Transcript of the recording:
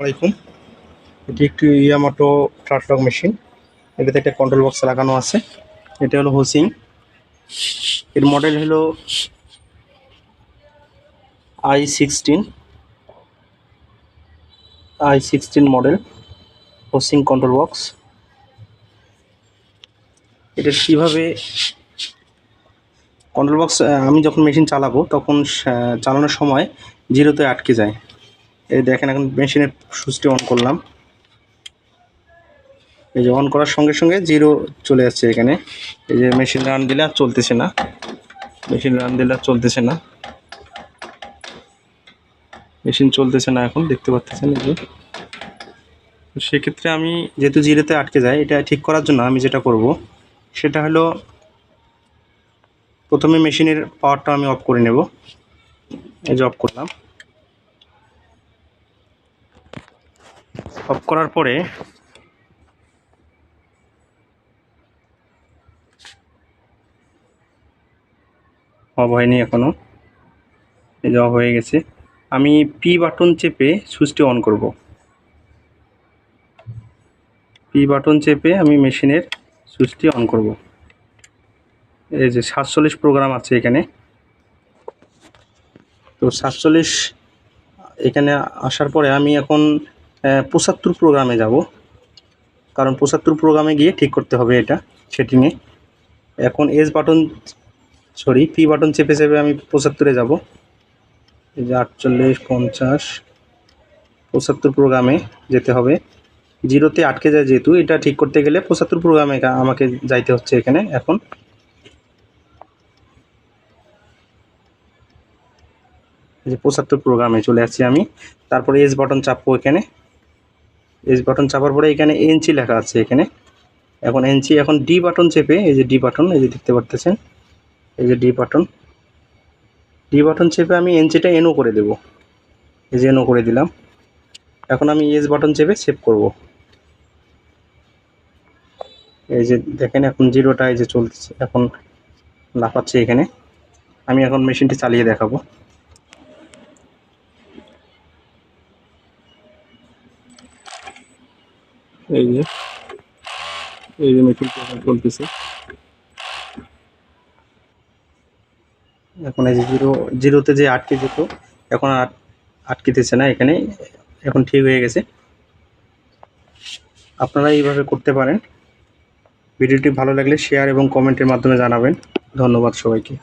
আলাইকুম। এটি একটি ইয়ামাটো ট্রাটলক মেশিন এটাতে একটা কন্ট্রোল বক্স লাগানো আছে। এটা হলো হোসিং এর মডেল হলো I sixteen I sixteen model housing control box এটা কীভাবে কন্ট্রোল বক্স আমি যখন মেশিন চালাবো, তখন চালানোর সময় জিরোতে আটকে যায়। এই দেখেন এখন মেশিনের সুইচটি অন করলাম। এই যে অন করার সঙ্গে সঙ্গে জিরো চলে আসছে এখানে। এই যে মেশিন রান দিলে আর চলতেছে না। মেশিন রান দিলে আর চলতেছে না। মেশিন চলতেছে না এখন, দেখতে পাচ্ছেন এই যে। সেক্ষেত্রে আমি যেহেতু জিরোতে আটকে যায়, এটা ঠিক করার জন্য আমি যেটা করব, সেটা হলো প্রথমে মেশিনের পাওয়ারটা আমি অফ করে নেব। এই যে অফ করলাম। অফ করার পরে অফ হয়নি এখনও। এই যে অফ হয়ে গেছে। আমি পি বাটন চেপে সুইচটি অন করব। পি বাটন চেপে আমি মেশিনের সুইচটি অন করব। এই যে সাতচল্লিশ প্রোগ্রাম আছে এখানে। তো সাতচল্লিশ এখানে আসার পরে আমি এখন পঁচাত্তর প্রোগ্রামে যাব। কারণ পঁচাত্তর প্রোগ্রামে গিয়ে ঠিক করতে হবে এটা সেটিংয়ে এখন S button sorry P button চেপে চেপে আমি পঁচাত্তরে যাব। এই যে আটচল্লিশ, পঞ্চাশ, পঁচাত্তর প্রোগ্রামে যেতে হবে। জিরোতে আটকে যায় যেহেতু, এটা ঠিক করতে গেলে পঁচাত্তর প্রোগ্রামে আমাকে যাইতে হচ্ছে এখানে এখন। যে পঁচাত্তর প্রোগ্রামে চলে আসছি আমি। তারপরে এস বাটন চাপবো এখানে। এস বাটন চাপার পরে এখানে এনচি লেখা আছে এখানে। এখন এনচি এখন ডি বাটন চেপে, এই যে ডি বাটন এই যে দেখতে পারতেছেন, এই যে ডি বাটন ডি বাটন চেপে আমি এনচিটা এনও করে দেব। এই যে এনও করে দিলাম। এখন আমি এস বাটন চেপে সেভ করব। এই যে দেখেন, এখন জিরোটা এই যে চলতেছে, এখন লাফাচ্ছে এখানে। আমি এখন মেশিনটি চালিয়ে দেখাবো। এই যে এই যে মেশিন চলতেছে। এখন এই যে জিরো, জিরোতে যে আটকে যেত, এখন আর আটকিতেছে না এখানে, এখন ঠিক হয়ে গেছে। আপনারা এইভাবে করতে পারেন। ভিডিওটি ভালো লাগলে শেয়ার এবং কমেন্টের মাধ্যমে জানাবেন। ধন্যবাদ সবাইকে।